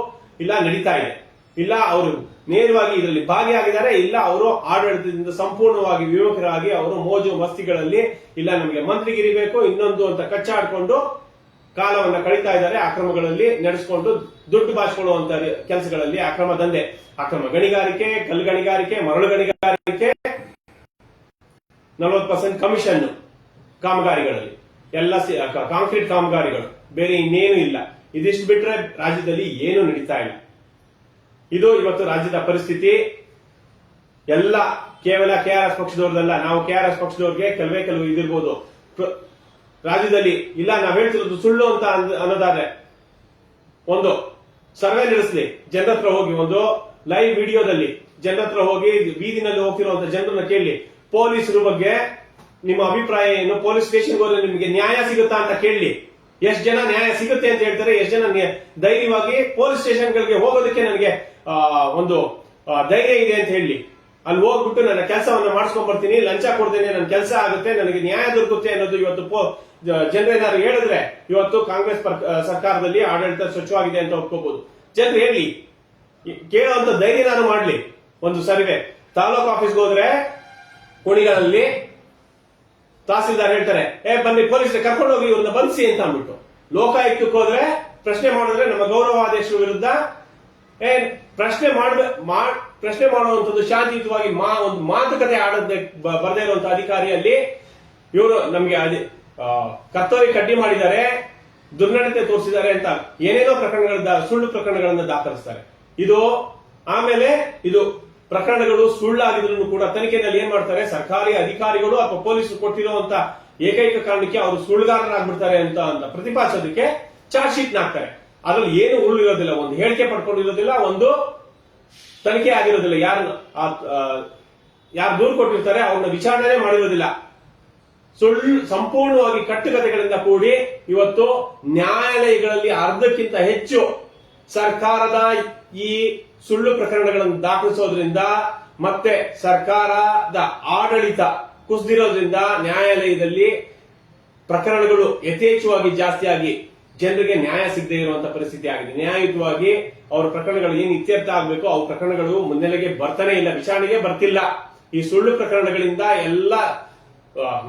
B: ಇಲ್ಲ ನಡೀತಾ ಇದೆ. ಇಲ್ಲ ಅವರು ನೇರವಾಗಿ ಇದರಲ್ಲಿ ಭಾಗಿಯಾಗಿದ್ದಾರೆ, ಇಲ್ಲ ಅವರು ಆಡಳಿತದಿಂದ ಸಂಪೂರ್ಣವಾಗಿ ವಿಮುಖರಾಗಿ ಅವರು ಮೋಜು ಮಸ್ತಿಗಳಲ್ಲಿ ಇಲ್ಲ ನಮಗೆ ಮಂತ್ರಿಗಿರಿ ಬೇಕು, ಇನ್ನೊಂದು ಅಂತ ಕಚ್ಚಾಡ್ಕೊಂಡು ಕಾಲವನ್ನ ಕಳೀತಾ ಇದ್ದಾರೆ, ಅಕ್ರಮಗಳಲ್ಲಿ ನಡೆಸಿಕೊಂಡು ದುಡ್ಡು ಬಾಚಿಕೊಳ್ಳುವಂತ ಕೆಲಸಗಳಲ್ಲಿ ಅಕ್ರಮ ದಂಧೆ. ಅಕ್ರಮ ಗಣಿಗಾರಿಕೆ ಕಲ್ಲು ಗಣಿಗಾರಿಕೆ ಮರಳು ಗಣಿಗಾರಿಕೆ ನಲವತ್ತು ಪರ್ಸೆಂಟ್ ಕಮಿಷನ್ ಕಾಮಗಾರಿಗಳಲ್ಲಿ. ಎಲ್ಲ ಕ- ಕಾಂಕ್ರೀಟ್ ಕಾಮಗಾರಿಗಳು. ಬೇರೆ ಇನ್ನೇನು ಇಲ್ಲ. ಇದಿಷ್ಟು ಬಿಟ್ರೆ ರಾಜ್ಯದಲ್ಲಿ ಏನು ನಡೀತಾ ಇಲ್ಲ. ಇದು ಇವತ್ತು ರಾಜ್ಯದ ಪರಿಸ್ಥಿತಿ. ಎಲ್ಲ ಕೇವಲ ಕೆಆರ್ಎಸ್ ಪಕ್ಷದವ್ರದಲ್ಲ, ನಾವು ಕೆಆರ್ಎಸ್ ಪಕ್ಷದವ್ರಿಗೆ ಕೆಲವೇ ಕೆಲವು ಇದಿರ್ಬೋದು. ರಾಜ್ಯದಲ್ಲಿ ಇಲ್ಲ, ನಾವು ಹೇಳ್ತಿರೋದು ಸುಳ್ಳು ಅಂತ ಅನ್ನೋದಾದ್ರೆ, ಒಂದು, ಸರ್ವೆ ನಡೆಸಲಿ. ಜನರ ಹೋಗಿ ಒಂದು ಲೈವ್ ವಿಡಿಯೋದಲ್ಲಿ ಜನರ ಹತ್ರ ಹೋಗಿ ಬೀದಿನಲ್ಲಿ ಹೋಗ್ತಿರುವಂತ ಜನರನ್ನ ಕೇಳಿ. ಪೊಲೀಸರ ಬಗ್ಗೆ ನಿಮ್ಮ ಅಭಿಪ್ರಾಯ ಏನು? ಪೊಲೀಸ್ ಸ್ಟೇಷನ್ ಹೋದ್ರೆ ನಿಮಗೆ ನ್ಯಾಯ ಸಿಗುತ್ತಾ ಅಂತ ಕೇಳಿ. ಎಷ್ಟು ಜನ ನ್ಯಾಯ ಸಿಗುತ್ತೆ ಅಂತ ಹೇಳ್ತಾರೆ, ಎಷ್ಟು ಜನ ಧೈರ್ಯವಾಗಿ ಪೊಲೀಸ್ ಸ್ಟೇಷನ್ಗಳಿಗೆ ಹೋಗೋದಕ್ಕೆ ನನಗೆ ಒಂದು ಧೈರ್ಯ ಇದೆ ಅಂತ ಹೇಳಿ. ಅಲ್ಲಿ ಹೋಗ್ಬಿಟ್ಟು ನನ್ನ ಕೆಲಸವನ್ನ ಮಾಡಿಸ್ಕೊಂಡ್ ಬರ್ತೀನಿ ಲಂಚ ಕೊಡ್ತೇನೆ ನನ್ನ ಕೆಲಸ ಆಗುತ್ತೆ, ನನಗೆ ನ್ಯಾಯ ದೊರಕುತ್ತೆ ಅನ್ನೋದು ಇವತ್ತು ಜನರೇನಾದ್ರು ಹೇಳಿದ್ರೆ, ಇವತ್ತು ಕಾಂಗ್ರೆಸ್ ಸರ್ಕಾರದಲ್ಲಿ ಆಡಳಿತ ಸ್ವಚ್ಛವಾಗಿದೆ ಅಂತ ಒಪ್ಕೋಬಹುದು ಜನರು ಹೇಳಿ ಕೇಳುವಂತ ಧೈರ್ಯ ನಾನು ಮಾಡ್ಲಿ, ಒಂದು ಸರ್ವೆ. ತಾಲೂಕು ಆಫೀಸ್ಗೆ ಹೋದ್ರೆ ಕುಣಿಗಳಲ್ಲಿ ತಹಸೀಲ್ದಾರ್ ಹೇಳ್ತಾರೆ, ಏ, ಬನ್ನಿ, ಪೊಲೀಸರು ಕರ್ಕೊಂಡು ಹೋಗಿ ಇವ್ರನ್ನ ಬಂಧಿಸಿ ಅಂತ ಅಂದ್ಬಿಟ್ಟು. ಲೋಕಾಯುಕ್ತಕ್ಕೆ ಹೋದ್ರೆ ಪ್ರಶ್ನೆ ಮಾಡಿದ್ರೆ ನಮ್ಮ ಗೌರವಾಧ್ಯಕ್ಷರ ವಿರುದ್ಧ, ಏ, ಪ್ರಶ್ನೆ ಮಾಡ ಪ್ರಶ್ನೆ ಮಾಡುವಂತದ್ದು ಶಾಂತಿಯುತವಾಗಿ ಮಾ, ಒಂದು ಮಾತುಕತೆ ಆಡದ ಬರದೇ ಇರುವಂತ ಅಧಿಕಾರಿಯಲ್ಲಿ ಇವರು ನಮಗೆ ಕತ್ತೋರಿ ಕಡ್ಡಿ ಮಾಡಿದ್ದಾರೆ, ದುರ್ನಡತೆ ತೋರಿಸಿದ್ದಾರೆ ಅಂತ ಏನೇನೋ ಪ್ರಕರಣಗಳ ಸುಳ್ಳು ಪ್ರಕರಣಗಳನ್ನ ದಾಖಲಿಸ್ತಾರೆ. ಇದು ಆಮೇಲೆ ಇದು ಪ್ರಕರಣಗಳು ಸುಳ್ಳಾಗಿದ್ರು ಕೂಡ ತನಿಖೆಯಲ್ಲಿ ಏನ್ ಮಾಡ್ತಾರೆ? ಸರ್ಕಾರಿ ಅಧಿಕಾರಿಗಳು ಅಥವಾ ಪೊಲೀಸರು ಕೊಟ್ಟಿರುವಂತ ಏಕೈಕ ಕಾರಣಕ್ಕೆ ಅವರು ಸುಳ್ಳುಗಾರರಾಗ್ಬಿಡ್ತಾರೆ ಅಂತ ಅಂತ ಪ್ರತಿಪಾದಿಸೋದಕ್ಕೆ ಚಾರ್ಜ್ ಶೀಟ್ ಹಾಕ್ತಾರೆ ಅದ್ರಲ್ಲಿ ಏನು ಉರುಳಿರೋದಿಲ್ಲ, ಒಂದು ಹೇಳಿಕೆ ಪಡ್ಕೊಂಡಿರೋದಿಲ್ಲ, ಒಂದು ತನಿಖೆ ಆಗಿರೋದಿಲ್ಲ. ಯಾರು ಯಾರು ದೂರು ಕೊಟ್ಟಿರ್ತಾರೆ ಅವ್ರನ್ನ ವಿಚಾರಣೆ ಮಾಡಿರೋದಿಲ್ಲ. ಸುಳ್ಳು, ಸಂಪೂರ್ಣವಾಗಿ ಕಟ್ಟುಕತೆಗಳಿಂದ ಕೂಡಿ ಇವತ್ತು ನ್ಯಾಯಾಲಯಗಳಲ್ಲಿ ಅರ್ಧಕ್ಕಿಂತ ಹೆಚ್ಚು ಸರ್ಕಾರದ ಈ ಸುಳ್ಳು ಪ್ರಕರಣಗಳನ್ನು ದಾಖಲಿಸೋದ್ರಿಂದ ಮತ್ತೆ ಸರ್ಕಾರದ ಆಡಳಿತ ಕುಸಿದಿರೋದ್ರಿಂದ ನ್ಯಾಯಾಲಯದಲ್ಲಿ ಪ್ರಕರಣಗಳು ಯಥೇಚ್ಛವಾಗಿ ಜಾಸ್ತಿಯಾಗಿ ಜನರಿಗೆ ನ್ಯಾಯ ಸಿಗದೇ ಇರುವಂತಹ ಪರಿಸ್ಥಿತಿ ಆಗಿದೆ. ನ್ಯಾಯಯುತವಾಗಿ ಅವರ ಪ್ರಕರಣಗಳು ಏನು ಇತ್ಯರ್ಥ ಆಗಬೇಕು ಅವ್ರ ಪ್ರಕರಣಗಳು ಮುನ್ನೆಲೆಗೆ ಬರ್ತಾನೆ ಇಲ್ಲ, ವಿಚಾರಣೆಗೆ ಬರ್ತಿಲ್ಲ. ಈ ಸುಳ್ಳು ಪ್ರಕರಣಗಳಿಂದ ಎಲ್ಲ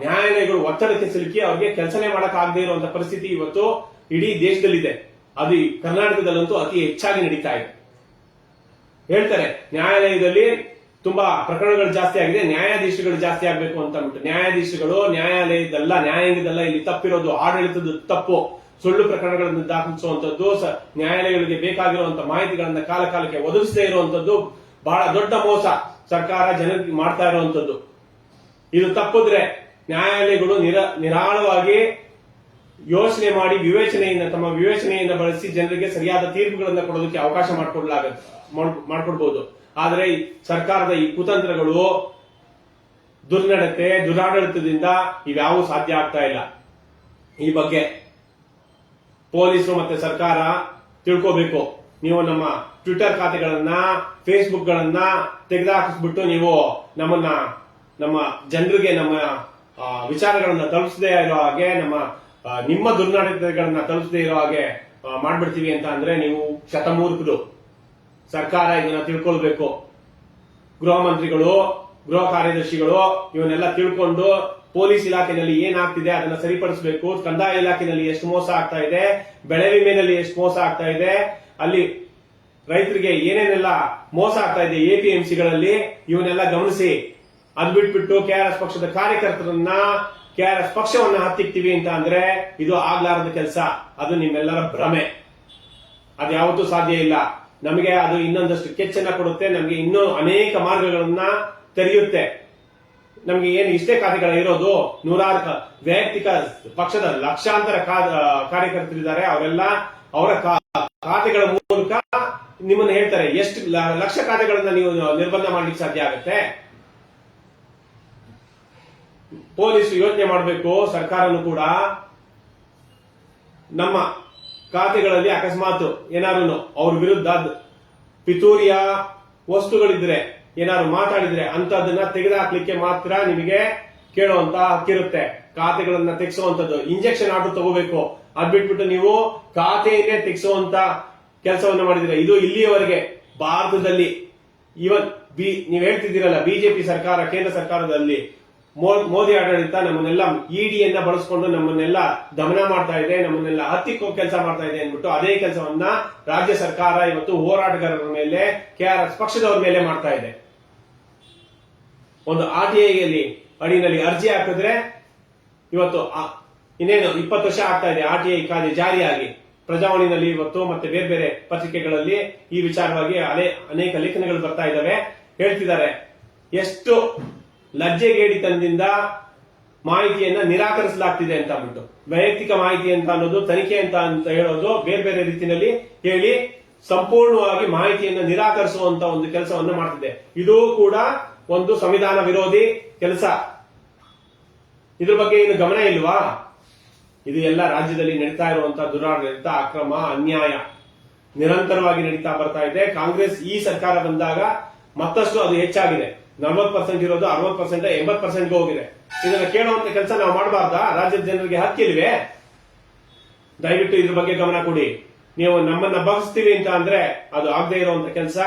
B: ನ್ಯಾಯಾಲಯಗಳು ಒತ್ತಡಕ್ಕೆ ಸಿಲುಕಿ ಅವ್ರಿಗೆ ಕೆಲಸನೇ ಮಾಡಕ್ ಆಗದೆ ಇರುವಂತಹ ಪರಿಸ್ಥಿತಿ ಇವತ್ತು ಇಡೀ ದೇಶದಲ್ಲಿದೆ. ಅದು ಕರ್ನಾಟಕದಲ್ಲಂತೂ ಅತಿ ಹೆಚ್ಚಾಗಿ ನಡೀತಾ ಇದೆ. ಹೇಳ್ತಾರೆ, ನ್ಯಾಯಾಲಯದಲ್ಲಿ ತುಂಬಾ ಪ್ರಕರಣಗಳು ಜಾಸ್ತಿ ಆಗಿದೆ, ನ್ಯಾಯಾಧೀಶಗಳು ಜಾಸ್ತಿ ಆಗ್ಬೇಕು ಅಂತ ಅಂದ್ಬಿಟ್ಟು. ನ್ಯಾಯಾಧೀಶಗಳು ನ್ಯಾಯಾಲಯದಲ್ಲ ನ್ಯಾಯಾಂಗದಲ್ಲ, ಇಲ್ಲಿ ತಪ್ಪಿರೋದು ಆಡಳಿತದ ತಪ್ಪು. ಸುಳ್ಳು ಪ್ರಕರಣಗಳನ್ನು ದಾಖಲಿಸುವಂತದ್ದು ನ್ಯಾಯಾಲಯಗಳಿಗೆ ಬೇಕಾಗಿರುವಂತ ಮಾಹಿತಿಗಳನ್ನ ಕಾಲ ಕಾಲಕ್ಕೆ ಒದಗಿಸದೇ ಇರುವಂತದ್ದು ಬಹಳ ದೊಡ್ಡ ಮೋಸ ಸರ್ಕಾರ ಜನರಿಗೆ ಮಾಡ್ತಾ ಇರುವಂತದ್ದು ಇದು ತಪ್ಪಿದ್ರೆ ನ್ಯಾಯಾಲಯಗಳು ನಿರ, ನಿರಾಳವಾಗಿ ಯೋಚನೆ ಮಾಡಿ ವಿವೇಚನೆಯಿಂದ, ತಮ್ಮ ವಿವೇಚನೆಯಿಂದ ಬಳಸಿ ಜನರಿಗೆ ಸರಿಯಾದ ತೀರ್ಪುಗಳನ್ನು ಕೊಡೋದಕ್ಕೆ ಅವಕಾಶ ಮಾಡಿಕೊಡ್ಲಾಗ ಮಾಡ್ಕೊಡ್ಬೋದು. ಆದರೆ ಸರ್ಕಾರದ ಈ ಕುತಂತ್ರಗಳು, ದುರ್ನಡತೆ, ದುರಾಡಳಿತದಿಂದ ಇವ್ಯಾವೂ ಸಾಧ್ಯ ಆಗ್ತಾ ಇಲ್ಲ. ಈ ಬಗ್ಗೆ ಪೊಲೀಸರು ಮತ್ತೆ ಸರ್ಕಾರ ತಿಳ್ಕೋಬೇಕು. ನೀವು ನಮ್ಮ ಟ್ವಿಟರ್ ಖಾತೆಗಳನ್ನ ಫೇಸ್ಬುಕ್ ಗಳನ್ನ ತೆಗೆದುಹಾಕಿಸ್ಬಿಟ್ಟು ನೀವು ನಮ್ಮನ್ನ, ನಮ್ಮ ಜನರಿಗೆ ನಮ್ಮ ವಿಚಾರಗಳನ್ನ ತಲುಪಿಸದೇ ಇರೋ ಹಾಗೆ ನಮ್ಮ ನಿಮ್ಮ ದುರ್ನಡತೆಗಳನ್ನ ತಲುಪದೇ ಇರೋ ಹಾಗೆ ಮಾಡ್ಬಿಡ್ತೀವಿ ಅಂತ ಅಂದ್ರೆ ನೀವು ಶತಮೂರ್ಖರು. ಸರ್ಕಾರ ಇದನ್ನ ತಿಳ್ಕೊಳ್ಬೇಕು. ಗೃಹ ಮಂತ್ರಿಗಳು, ಗೃಹ ಕಾರ್ಯದರ್ಶಿಗಳು, ಇವನ್ನೆಲ್ಲ ತಿಳ್ಕೊಂಡು ಪೊಲೀಸ್ ಇಲಾಖೆಯಲ್ಲಿ ಏನಾಗ್ತಿದೆ ಅದನ್ನ ಸರಿಪಡಿಸಬೇಕು. ಕಂದಾಯ ಇಲಾಖೆಯಲ್ಲಿ ಎಷ್ಟು ಮೋಸ ಆಗ್ತಾ ಇದೆ, ಬೆಳೆ ವಿಮೆನಲ್ಲಿ ಎಷ್ಟು ಮೋಸ ಆಗ್ತಾ ಇದೆ, ಅಲ್ಲಿ ರೈತರಿಗೆ ಏನೇನೆಲ್ಲ ಮೋಸ ಆಗ್ತಾ ಇದೆ ಎಪಿಎಂಸಿಗಳಲ್ಲಿ ಇವನ್ನೆಲ್ಲ ಗಮನಿಸಿ. ಅದ್ ಬಿಟ್ಬಿಟ್ಟು ಕೆಆರ್ಎಸ್ ಪಕ್ಷದ ಕಾರ್ಯಕರ್ತರನ್ನ ಕೆಆರ್ಎಸ್ ಪಕ್ಷವನ್ನ ಹತ್ತಿಕ್ತೀವಿ ಅಂತ ಅಂದ್ರೆ ಇದು ಆಗ್ಲಾರದ ಕೆಲಸ. ಅದು ನಿಮ್ಮೆಲ್ಲರ ಭ್ರಮೆ. ಅದು ಯಾವತ್ತೂ ಸಾಧ್ಯ ಇಲ್ಲ. ನಮಗೆ ಅದು ಇನ್ನೊಂದಷ್ಟು ಕೆಚ್ಚನ್ನ ಕೊಡುತ್ತೆ. ನಮಗೆ ಇನ್ನೂ ಅನೇಕ ಮಾರ್ಗಗಳನ್ನ ತೆರೆಯುತ್ತೆ. ನಮ್ಗೆ ಏನು ಇಷ್ಟೇ ಇರೋದು ನೂರಾರು ಕ- ವೈಯಕ್ತಿಕ ಪಕ್ಷದ ಲಕ್ಷಾಂತರ ಕಾ- ಕಾರ್ಯಕರ್ತರಿದ್ದಾರೆ. ಅವರೆಲ್ಲ ಅವರ ಕಾ- ಖಾತೆಗಳ ಮೂಲಕ ನಿಮ್ಮನ್ನ ಹೇಳ್ತಾರೆ. ಎಷ್ಟು ಲಕ್ಷ ಖಾತೆಗಳನ್ನ ನೀವು ನಿರ್ಬಂಧ ಮಾಡ್ಲಿಕ್ಕೆ ಸಾಧ್ಯ ಆಗುತ್ತೆ? ಪೊಲೀಸ್ ಯೋಚನೆ ಮಾಡಬೇಕು, ಸರ್ಕಾರನು ಕೂಡ. ನಮ್ಮ ಖಾತೆಗಳಲ್ಲಿ ಅಕಸ್ಮಾತ್ ಏನಾರು ಅವ್ರ ವಿರುದ್ಧ ಪಿತೂರಿಯ ವಸ್ತುಗಳಿದ್ರೆ, ಏನಾದ್ರು ಮಾತಾಡಿದ್ರೆ ಅಂತದನ್ನ ತೆಗೆದುಹಾಕ್ಲಿಕ್ಕೆ ಮಾತ್ರ ನಿಮಗೆ ಕೇಳುವಂತ ಹಕ್ಕಿರುತ್ತೆ. ಖಾತೆಗಳನ್ನ ತೆಗೆಸುವಂತದ್ದು ಇಂಜೆಕ್ಷನ್ ಆರ್ಡರ್ ತಗೋಬೇಕು. ಅದ್ ಬಿಟ್ಬಿಟ್ಟು ನೀವು ಖಾತೆಯನ್ನೇ ತೆಗೆಸುವಂತ ಕೆಲಸವನ್ನ ಮಾಡಿದ್ರೆ, ಇದು ಇಲ್ಲಿಯವರೆಗೆ ಭಾರತದಲ್ಲಿ ಇವನ್ ಬಿ, ನೀವ್ ಹೇಳ್ತಿದ್ದೀರಲ್ಲ, ಬಿಜೆಪಿ ಸರ್ಕಾರ, ಕೇಂದ್ರ ಸರ್ಕಾರದಲ್ಲಿ ಮೋದಿ ಆಡಳಿತ ನಮ್ಮನ್ನೆಲ್ಲ ಇಡಿಯನ್ನ ಬಳಸ್ಕೊಂಡು ನಮ್ಮನ್ನೆಲ್ಲ ದಮನ ಮಾಡ್ತಾ ಇದೆ, ನಮ್ಮನ್ನೆಲ್ಲ ಹತ್ತಿಕ್ಕೋ ಕೆಲಸ ಮಾಡ್ತಾ ಇದೆ ಅಂದ್ಬಿಟ್ಟು ಅದೇ ಕೆಲಸವನ್ನ ರಾಜ್ಯ ಸರ್ಕಾರ ಇವತ್ತು ಹೋರಾಟಗಾರರ ಮೇಲೆ ಕೆಆರ್ಎಸ್ ಪಕ್ಷದವರ ಮೇಲೆ ಮಾಡ್ತಾ ಇದೆ. ಒಂದು ಆರ್ ಟಿ ಐಯಲ್ಲಿ ಅಡಿನಲ್ಲಿ ಅರ್ಜಿ ಹಾಕಿದ್ರೆ ಇವತ್ತು ಇನ್ನೇನು ಇಪ್ಪತ್ತು ವರ್ಷ ಆಗ್ತಾ ಇದೆ ಆರ್ ಟಿ ಐ ಕಾಯ್ದೆ ಜಾರಿಯಾಗಿ. ಪ್ರಜಾವಾಣಿನಲ್ಲಿ ಇವತ್ತು ಮತ್ತೆ ಬೇರೆ ಬೇರೆ ಪತ್ರಿಕೆಗಳಲ್ಲಿ ಈ ವಿಚಾರವಾಗಿ ಅನೇಕ ಲೇಖನಗಳು ಬರ್ತಾ ಇದ್ದಾವೆ. ಹೇಳ್ತಿದ್ದಾರೆ, ಎಷ್ಟು ಲಜ್ಜೆಗೇಡಿತನದಿಂದ ಮಾಹಿತಿಯನ್ನ ನಿರಾಕರಿಸಲಾಗ್ತಿದೆ ಅಂತ ಅಂದ್ಬಿಟ್ಟು. ವೈಯಕ್ತಿಕ ಮಾಹಿತಿ ಅಂತ ಅನ್ನೋದು, ತನಿಖೆ ಅಂತ ಅಂತ ಹೇಳೋದು ಬೇರೆ ಬೇರೆ ರೀತಿಯಲ್ಲಿ ಹೇಳಿ ಸಂಪೂರ್ಣವಾಗಿ ಮಾಹಿತಿಯನ್ನು ನಿರಾಕರಿಸುವಂತ ಒಂದು ಕೆಲಸವನ್ನು ಮಾಡ್ತಿದೆ. ಇದು ಕೂಡ ಒಂದು ಸಂವಿಧಾನ ವಿರೋಧಿ ಕೆಲಸ. ಇದ್ರ ಬಗ್ಗೆ ಏನು ಗಮನ ಇಲ್ವಾ? ಇದು ಎಲ್ಲ ರಾಜ್ಯದಲ್ಲಿ ನಡೀತಾ ಇರುವಂತಹ ದುರಾಡಳಿತ, ಅಕ್ರಮ, ಅನ್ಯಾಯ ನಿರಂತರವಾಗಿ ನಡೀತಾ ಬರ್ತಾ ಇದೆ. ಕಾಂಗ್ರೆಸ್ ಈ ಸರ್ಕಾರ ಬಂದಾಗ ಮತ್ತಷ್ಟು ಅದು ಹೆಚ್ಚಾಗಿದೆ. ನಲ್ವತ್ ಪರ್ಸೆಂಟ್ ಇರೋದು ಅರವತ್ ಪರ್ಸೆಂಟ್ ಎಂಬತ್ ಪರ್ಸೆಂಟ್ ಹೋಗಿದೆ. ಇದನ್ನ ಕೇಳುವಂತ ಕೆಲಸ ನಾವು ಮಾಡಬಾರ್ದಾ? ರಾಜ್ಯದ ಜನರಿಗೆ ಹಕ್ಕಿಲ್ವೇ ದಯವಿಟ್ಟು ಇದ್ರ ಬಗ್ಗೆ ಗಮನ ಕೊಡಿ. ನೀವು ನಮ್ಮನ್ನ ಬಗ್ಸ್ತೀವಿ ಅಂತ ಅಂದ್ರೆ ಅದು ಆಗದೆ ಇರುವಂತ ಕೆಲಸ.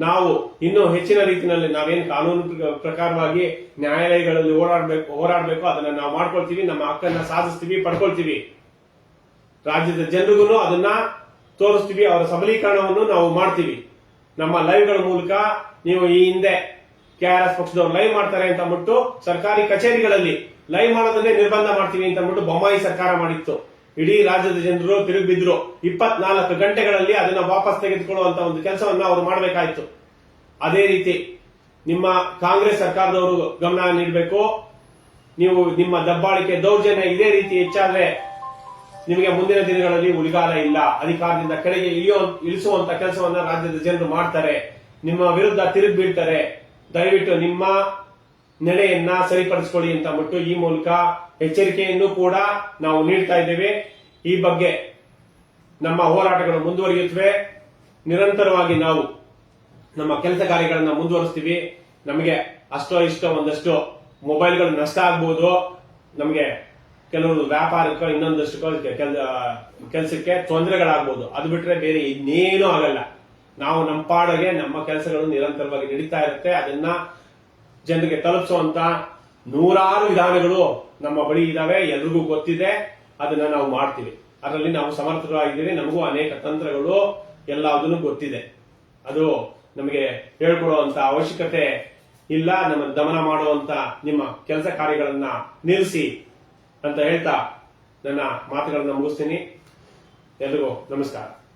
B: ನಾವು ಇನ್ನೂ ಹೆಚ್ಚಿನ ರೀತಿಯಲ್ಲಿ ನಾವೇನು ಕಾನೂನು ಪ್ರಕಾರವಾಗಿ ನ್ಯಾಯಾಲಯಗಳಲ್ಲಿ ಓಡಾಡ್ಬೇಕು ಹೋರಾಡಬೇಕು, ಅದನ್ನ ನಾವು ಮಾಡ್ಕೊಳ್ತೀವಿ, ನಮ್ಮ ಹಕ್ಕನ್ನ ಸಾಧಿಸ್ತೀವಿ, ಪಡ್ಕೊಳ್ತೀವಿ. ರಾಜ್ಯದ ಜನರಿಗೂ ಅದನ್ನ ತೋರಿಸ್ತೀವಿ, ಅವರ ಸಬಲೀಕರಣವನ್ನು ನಾವು ಮಾಡ್ತೀವಿ. ನಮ್ಮ ಲೈವ್ಗಳ ಮೂಲಕ ನೀವು ಈ ಹಿಂದೆ ಕೆಆರ್ಎಸ್ ಪಕ್ಷದವ್ರು ಲೈವ್ ಮಾಡ್ತಾರೆ ಅಂತ ಅಂದ್ಬಿಟ್ಟು ಸರ್ಕಾರಿ ಕಚೇರಿಗಳಲ್ಲಿ ಲೈವ್ ಮಾಡೋದನ್ನೇ ನಿರ್ಬಂಧ ಮಾಡ್ತೀವಿ ಅಂತ ಅಂದ್ಬಿಟ್ಟು ಬೊಮ್ಮಾಯಿ ಸರ್ಕಾರ ಮಾಡಿತ್ತು. ಇಡೀ ರಾಜ್ಯದ ಜನರು ತಿರುಗಿದ್ರು ಇಪ್ಪತ್ನಾಲ್ಕು ಗಂಟೆಗಳಲ್ಲಿ ಅದನ್ನ ವಾಪಸ್ ತೆಗೆದುಕೊಳ್ಳುವಂತ ಒಂದು ಕೆಲಸವನ್ನ ಅವರು ಮಾಡಬೇಕಾಯಿತು. ಅದೇ ರೀತಿ ನಿಮ್ಮ ಕಾಂಗ್ರೆಸ್ ಸರ್ಕಾರದವರು ಗಮನ ನೀಡಬೇಕು. ನೀವು ನಿಮ್ಮ ದಬ್ಬಾಳಿಕೆ ದೌರ್ಜನ್ಯ ಇದೇ ರೀತಿ ಹೆಚ್ಚಾದ್ರೆ ನಿಮಗೆ ಮುಂದಿನ ದಿನಗಳಲ್ಲಿ ಉಳಿಗಾಲ ಇಲ್ಲ. ಅಧಿಕಾರದಿಂದ ಕೆಳಗೆ ಇಳಿಯೋ, ಇಳಿಸುವಂತ ಕೆಲಸವನ್ನ ರಾಜ್ಯದ ಜನರು ಮಾಡ್ತಾರೆ. ನಿಮ್ಮ ವಿರುದ್ಧ ತಿರುಗಿ ಬೀಳ್ತಾರೆ. ದಯವಿಟ್ಟು ನಿಮ್ಮ ನೆಲೆಯನ್ನ ಸರಿಪಡಿಸಿಕೊಳ್ಳಿ ಅಂತ ಬಿಟ್ಟು ಈ ಮೂಲಕ ಎಚ್ಚರಿಕೆಯನ್ನು ಕೂಡ ನಾವು ನೀಡ್ತಾ ಇದ್ದೇವೆ. ಈ ಬಗ್ಗೆ ನಮ್ಮ ಹೋರಾಟಗಳು ಮುಂದುವರಿಯುತ್ತವೆ. ನಿರಂತರವಾಗಿ ನಾವು ನಮ್ಮ ಕೆಲಸ ಕಾರ್ಯಗಳನ್ನ ಮುಂದುವರಿಸ್ತೀವಿ. ನಮಗೆ ಅಷ್ಟೋ ಇಷ್ಟೋ ಒಂದಷ್ಟು ಮೊಬೈಲ್ಗಳು ನಷ್ಟ ಆಗ್ಬೋದು. ನಮಗೆ ಕೆಲವರು ವ್ಯಾಪಾರಕ್ಕೆ ಇನ್ನೊಂದಷ್ಟು ಕೆಲಸಕ್ಕೆ ತೊಂದರೆಗಳಾಗ್ಬೋದು. ಅದು ಬಿಟ್ರೆ ಬೇರೆ ಇನ್ನೇನೂ ಆಗಲ್ಲ. ನಾವು ನಮ್ಮ ಪಾಡಿಗೆ, ನಮ್ಮ ಕೆಲಸಗಳು ನಿರಂತರವಾಗಿ ನಡೀತಾ ಇರುತ್ತೆ. ಅದನ್ನ ಜನರಿಗೆ ತಲುಪಿಸುವಂತ ನೂರಾರು ವಿಧಾನಗಳು ನಮ್ಮ ಬಳಿ ಇದಾವೆ. ಎಲ್ರಿಗೂ ಗೊತ್ತಿದೆ. ಅದನ್ನ ನಾವು ಮಾಡ್ತೀವಿ. ಅದರಲ್ಲಿ ನಾವು ಸಮರ್ಥರಾಗಿದ್ದೀವಿ ನಮಗೂ ಅನೇಕ ತಂತ್ರಗಳು ಎಲ್ಲದನ್ನು ಗೊತ್ತಿದೆ. ಅದು ನಮಗೆ ಹೇಳ್ಕೊಡುವಂತ ಅವಶ್ಯಕತೆ ಇಲ್ಲ. ನಮ್ಮ ದಮನ ಮಾಡುವಂತ ನಿಮ್ಮ ಕೆಲಸ ಕಾರ್ಯಗಳನ್ನ ನಿಲ್ಲಿಸಿ ಅಂತ ಹೇಳ್ತಾ ನನ್ನ ಮಾತುಗಳನ್ನು ಮುಗಿಸ್ತೀನಿ. ಎಲ್ರಿಗೂ ನಮಸ್ಕಾರ.